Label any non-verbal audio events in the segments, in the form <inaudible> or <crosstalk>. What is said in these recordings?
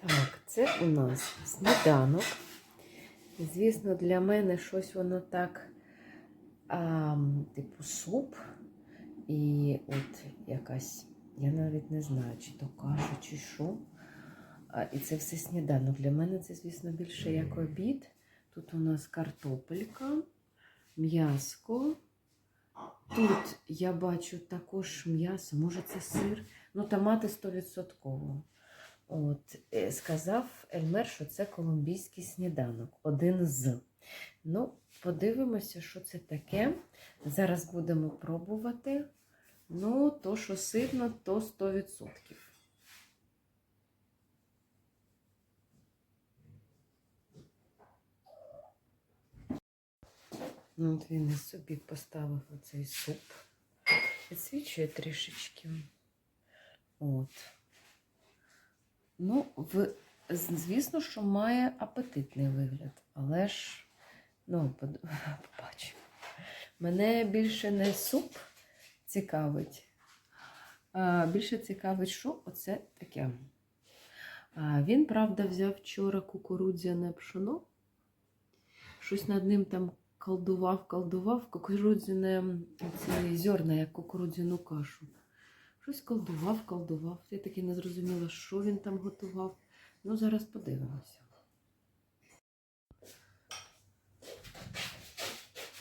Так, це у нас сніданок. Звісно, для мене щось воно так, а, типу, суп. І от якась, я навіть не знаю, чи то каша, чи що. А, і це все сніданок. Для мене це, звісно, більше як обід. Тут у нас картопелька, м'яско. Тут я бачу також м'ясо, може це сир. Ну, томати 100%. От, е, сказав Ельмер, що це колумбійський сніданок, один з. Ну, подивимося, що це таке. Зараз будемо пробувати. Ну, то, що сирно, то 100%. Ну, от він і собі поставив оцей суп. Підсвічує трішечки. От. Ну, в... звісно, що має апетитний вигляд, але ж, ну, <laughs> побачимо. Мене більше не суп цікавить, а більше цікавить, що оце таке. А, він, правда, взяв вчора кукурудзяне пшоно. Щось над ним там колдував, колдував, кукурудзяне ці зерна, як кукурудзяну кашу. Щось колдував, колдував. Я таки не зрозуміла, що він там готував. Ну, зараз подивимося.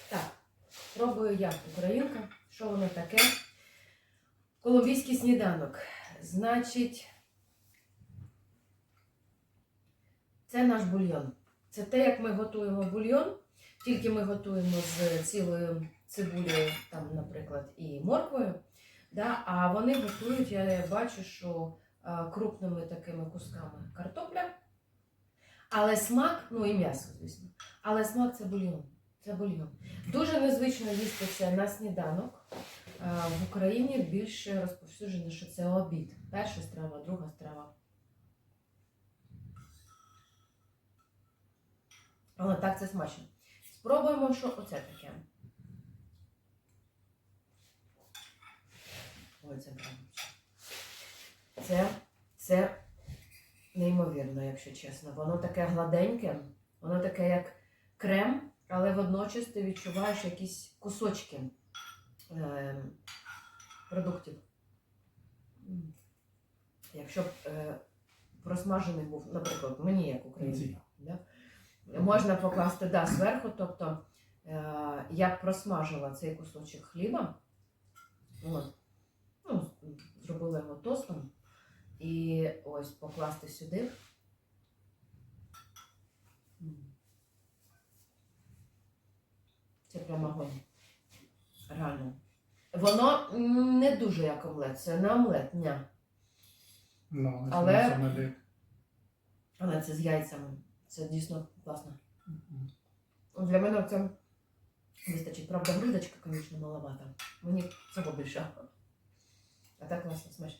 Так, пробую я, українка. Що воно таке? Колумбійський сніданок. Значить, це наш бульйон. Це те, як ми готуємо бульйон. Тільки ми готуємо з цілою цибулею, там, наприклад, і морквою. Да? А вони готують, я бачу, що а, крупними такими кусками картопля. Але смак, ну і м'ясо, звісно. Але смак це бульйон. Це бульйон. Дуже незвично їсти це на сніданок. А, В Україні більше розповсюджено, що це обід. Перша страва, друга страва. Але так це смачно. Спробуємо, що оце таке. Це правда. Це, це неймовірно, якщо чесно. Воно таке гладеньке, воно таке як крем, але водночас ти відчуваєш якісь кусочки е, продуктів. Якщо б е, просмажений був, наприклад, мені як українці, да? можна покласти да, зверху, тобто е, я б просмажила цей кусочок хліба. От. Тостом. І ось покласти сюди. Це прямо огонь. Реально. Воно не дуже як омлет, це не омлет, ні. Ну, Але- Але... Але це з яйцями. Це дійсно класно. Для мене це вистачить. Правда, грудочка, звісно, маловата. Мені цього більше. А так класно, смачно.